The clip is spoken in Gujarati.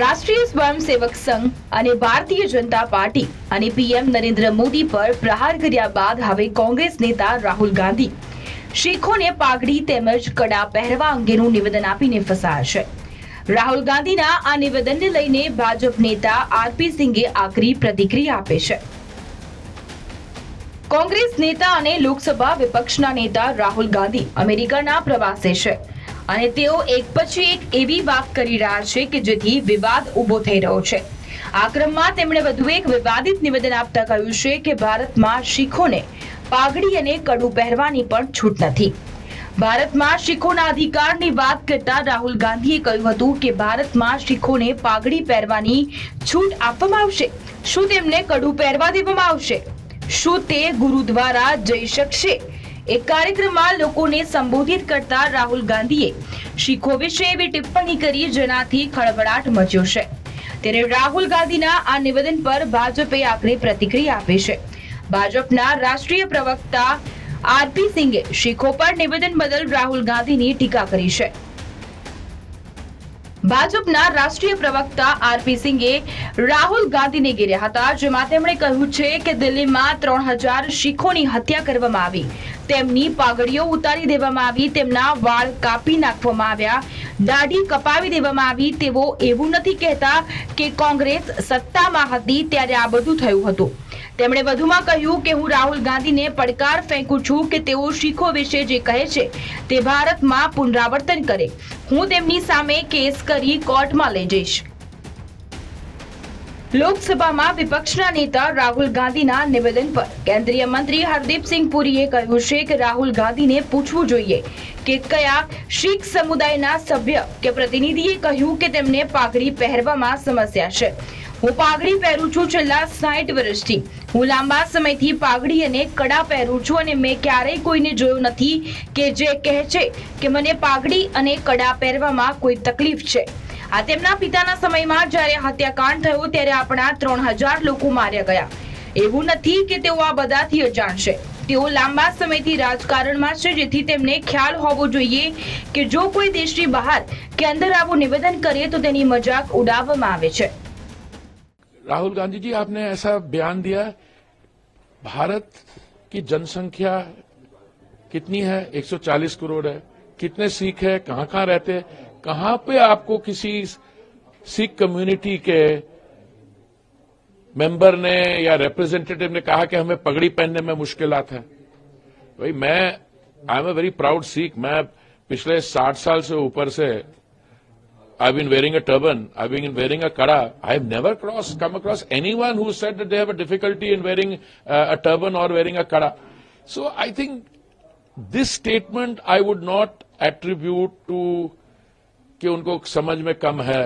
રાષ્ટ્રીય સ્વયંસેવક સંઘ અને ભારતીય જનતા પાર્ટી અને પીએમ નરેન્દ્ર મોદી પર પ્રહાર કર્યા બાદ હવે કોંગ્રેસ નેતા રાહુલ ગાંધી. શીખોને પાઘડી તેમજ કડા પહેરવા અંગેનું નિવેદન આપીને ફસાયા છે. રાહુલ ગાંધીના આ નિવેદનને લઈને ભાજપ નેતા આરપી સિંઘે આકરી પ્રતિક્રિયા આપે છે. કોંગ્રેસ નેતા અને લોકસભા વિપક્ષના નેતા રાહુલ ગાંધી અમેરિકાના પ્રવાસે છે. અને તેઓ એક પછી એક એવી વાત કરી રહ્યા છે કે જેથી વિવાદ ઊભો થઈ રહ્યો છે. આ ક્રમમાં તેમણે વધુ એક વિવાદિત નિવેદન આપતા કહ્યું છે કે ભારતમાં શીખોને પાઘડી અને કડું પહેરવાની પણ છૂટ નથી. ભારતમાં શીખોના અધિકારની વાત કરતા રાહુલ ગાંધીએ કહ્યું હતું કે ભારતમાં શીખોને પાઘડી પહેરવાની છૂટ આપવામાં આવશે. શું તેમને કડું પહેરવા દેવામાં આવશે? શું તે ગુરુદ્વારા જઈ શકશે? એક કાર્યક્રમમાં લોકોને સંબોધિત કરતા રાહુલ ગાંધીએ શીખો વિશે એવી ટિપ્પણી કરી જેનાથી ખળભળાટ મચ્યો છે. ત્યારે રાહુલ ગાંધીના આ નિવેદન પર ભાજપે આકરી પ્રતિક્રિયા આપી છે. ભાજપના રાષ્ટ્રીય પ્રવક્તા આરપી સિંઘે શીખો પર નિવેદન બદલ રાહુલ ગાંધીની ટીકા કરી છે. ભાજપના રાષ્ટ્રીય પ્રવક્તા આરપી સિંઘે રાહુલ ગાંધીને ઘેર્યા હતા, જેમાં તેમણે કહ્યું છે કે દિલ્હીમાં ત્રણ હજાર શીખોની હત્યા કરવામાં આવી. તેમની પાઘડીઓ ઉતારી દેવામાં આવી, તેમના વાળ કાપી નાખવામાં આવ્યા, દાઢી કપાવી દેવામાં આવી, તેઓ એવું નથી કહેતા કે કોંગ્રેસ સત્તામાં હતી ત્યારે આ બધું થયું હતું. તેમણે વધુમાં કહ્યું કે હું રાહુલ ગાંધીને પડકાર ફેંકું છું કે તેઓ શીખો વિશે જે કહે છે તે ભારતમાં પુનરાવર્તન કરે. હું તેમની સામે કેસ કરી કોર્ટમાં લઈ જઈશ. લોકસભામાં વિપક્ષના નેતા રાહુલ ગાંધીના નિવેદન પર કેન્દ્રીય મંત્રી હરદીપસિંહ પુરીએ કહ્યું છે કે રાહુલ ગાંધીને પૂછવું જોઈએ કે કયા શીખ સમુદાયના સભ્ય કે પ્રતિનિધિએ કહ્યું કે તેમને પાઘડી પહેરવામાં સમસ્યા છે. હું પાઘડી પહેરું છું છેલ્લા સાઠ વર્ષથી. હું લાંબા સમયથી પાઘડી અને કડા પહેરું છું અને મેં ક્યારેય કોઈને જોયું નથી કે જે કહે છે કે મને પાઘડી અને કડા પહેરવામાં કોઈ તકલીફ છે. આ તેમના પિતાના સમયમાં જ્યારે હત્યાકાંડ થયો ત્યારે આપણા ત્રણ હજાર લોકો માર્યા ગયા. એવું નથી કે તેઓ આ બધાથી અજાણ છે. તેઓ લાંબા સમયથી રાજકારણમાં છે જેથી તેમને ખ્યાલ હોવો જોઈએ કે જો કોઈ દેશની બહાર કે અંદર આવું નિવેદન કરે તો તેની મજાક ઉડાવવામાં આવે છે. राहुल गांधी जी, आपने ऐसा बयान दिया, भारत की जनसंख्या कितनी है? 140 करोड़ है। कितने सिख है? कहाँ कहाँ रहते हैं? कहाँ पे आपको किसी सिख कम्युनिटी के मेंबर ने या रिप्रेजेंटेटिव ने कहा कि हमें पगड़ी पहनने में मुश्किलात है? भाई, मैं I am a very proud Sikh मैं पिछले साठ साल से ऊपर से I've been wearing a turban. I've been wearing a kada. I've never crossed, come across anyone who said that they have a difficulty in wearing uh, a turban or wearing a kada. So I think this statement I would not attribute to कि उनको समझ में कम है